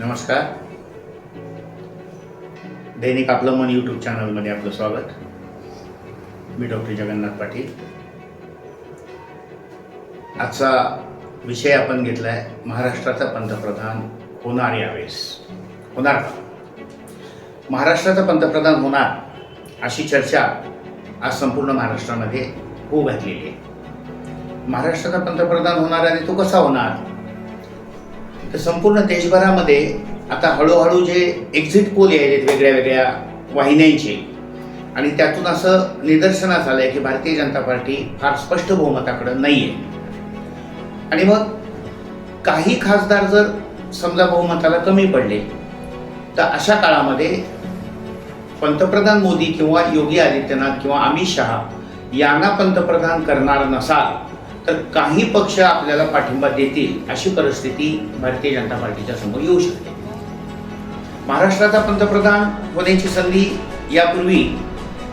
नमस्कार. दैनिक आपलं मन यूट्यूब चॅनलमध्ये आपलं स्वागत. मी डॉक्टर जगन्नाथ पाटील. आजचा विषय आपण घेतला आहे महाराष्ट्राचा पंतप्रधान होणार यावेळेस. होणार का? महाराष्ट्राचा पंतप्रधान होणार अशी चर्चा आज संपूर्ण महाराष्ट्रामध्ये होऊ घातलेली आहे. महाराष्ट्राचा पंतप्रधान होणार आणि तो कसा होणार? तर संपूर्ण देशभरामध्ये आता हळूहळू जे एक्झिट पोल यायलेत वेगळ्या वेगळ्या वाहिन्यांचे आणि त्यातून असं निदर्शनास आहे की भारतीय जनता पार्टी फार स्पष्ट बहुमताकडं नाही आहे आणि मग काही खासदार जर समजा बहुमताला कमी पडले तर अशा काळामध्ये पंतप्रधान मोदी किंवा योगी आदित्यनाथ किंवा अमित शहा यांना पंतप्रधान करणार नसाल तर काही पक्ष आपल्याला पाठिंबा देतील अशी परिस्थिती भारतीय जनता पार्टीच्या समोर येऊ शकते. महाराष्ट्राचा पंतप्रधान होण्याची संधी यापूर्वी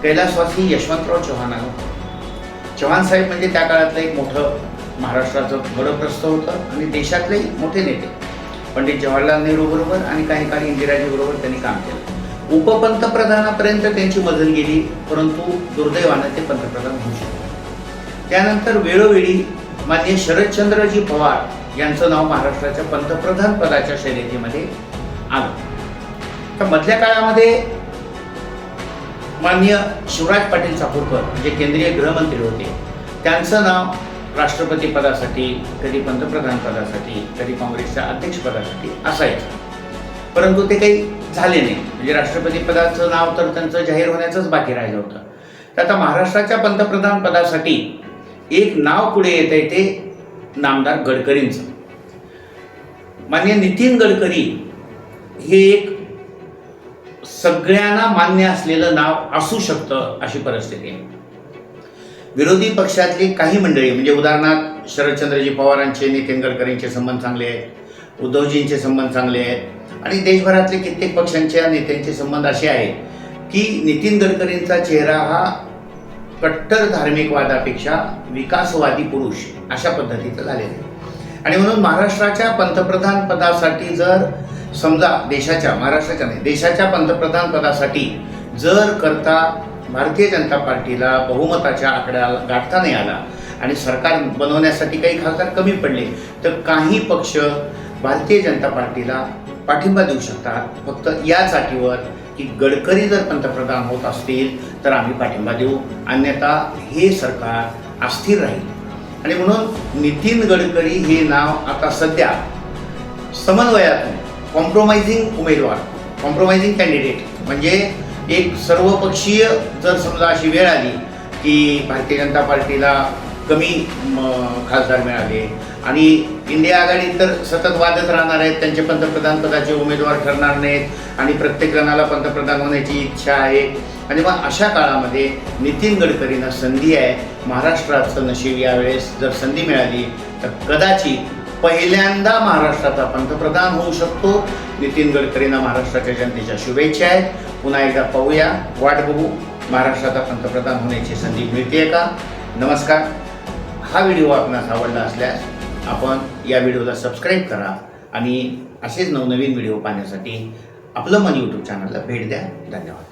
कैलासवासी यशवंतराव चव्हाणांना चव्हाण साहेब म्हणजे त्या काळातलं एक मोठं महाराष्ट्राचं बडप्रस्थ होतं आणि देशातले मोठे नेते. पंडित जवाहरलाल नेहरू बरोबर आणि काही काही इंदिराजी बरोबर त्यांनी काम केलं. उपपंतप्रधानापर्यंत त्यांची मजल गेली परंतु दुर्दैवानं ते पंतप्रधान होऊ शकले त्यानंतर वेळोवेळी मान्य शरदचंद्रजी पवार यांचं नाव महाराष्ट्राच्या पंतप्रधान पदाच्या शर्यतीमध्ये आलं. तर मधल्या काळामध्ये मान्य शिवराज पाटील चाकूरकर जे केंद्रीय गृहमंत्री होते त्यांचं नाव राष्ट्रपती पदासाठी कधी पंतप्रधान पदासाठी कधी काँग्रेसच्या अध्यक्षपदासाठी असायचं. परंतु ते काही झाले नाही. म्हणजे राष्ट्रपती पदाचं नाव तर त्यांचं जाहीर होण्याचंच बाकी राहिलं होतं. तर आता महाराष्ट्राच्या पंतप्रधान पदासाठी एक नाव पुढे येत आहे ते नामदार गडकरींचं. मान्य नितीन गडकरी हे एक सगळ्यांना मान्य असलेलं नाव असू शकतं अशी परिस्थिती आहे. विरोधी पक्षातली काही मंडळी म्हणजे उदाहरणार्थ शरदचंद्रजी पवारांचे नितीन गडकरींचे संबंध चांगले आहेत उद्धवजींचे संबंध चांगले आहेत आणि देशभरातले कित्येक पक्षांच्या नेत्यांचे संबंध असे आहेत की नितीन गडकरींचा चेहरा हा कट्टर धार्मिकवादापेक्षा विकासवादी पुरुष अशा पद्धतीचं झालेलं आहे. आणि म्हणून महाराष्ट्राच्या पंतप्रधान पदासाठी जर समजा देशाच्या महाराष्ट्राच्या नाही देशाच्या पंतप्रधान पदासाठी जर करता भारतीय जनता पार्टीला बहुमताच्या आकड्याला गाठता नाही आला आणि सरकार बनवण्यासाठी काही खासदार कमी पडले तर काही पक्ष भारतीय जनता पार्टीला पाठिंबा देऊ शकतात. फक्त याच अटीवर की गडकरी जर पंतप्रधान होत असतील तर आम्ही पाठिंबा देऊ. अन्यथा हे सरकार अस्थिर राहील. आणि म्हणून नितीन गडकरी हे नाव आता सध्या समन्वयातून कॉम्प्रोमाइझिंग उमेदवार कॉम्प्रोमाइझिंग कॅन्डिडेट म्हणजे एक सर्वपक्षीय जर समजा अशी वेळ आली की भारतीय जनता पार्टीला कमी खासदार मिळाले. आणि इंडिया आघाडी तर सतत वादत राहणार आहेत. त्यांचे पंतप्रधान पदाचे उमेदवार ठरणार नाहीत. आणि प्रत्येक जणाला पंतप्रधान होण्याची इच्छा आहे. आणि मग अशा काळामध्ये नितीन गडकरींना संधी आहे. महाराष्ट्राचं नशीब यावेळेस जर संधी मिळाली तर कदाचित पहिल्यांदा महाराष्ट्राचा पंतप्रधान होऊ शकतो. नितीन गडकरींना महाराष्ट्राच्या जनतेच्या शुभेच्छा आहेत. पुन्हा एकदा पाहूया. वाट बघू. महाराष्ट्राचा पंतप्रधान होण्याची संधी मिळते का? नमस्कार. हा व्हिडिओ आपणास आवडला असल्यास आपण या व्हिडिओला सबस्क्राईब करा आणि असेच नवनवीन व्हिडिओ पाहण्यासाठी आपलं मन यूट्यूब चॅनलला भेट द्या. धन्यवाद.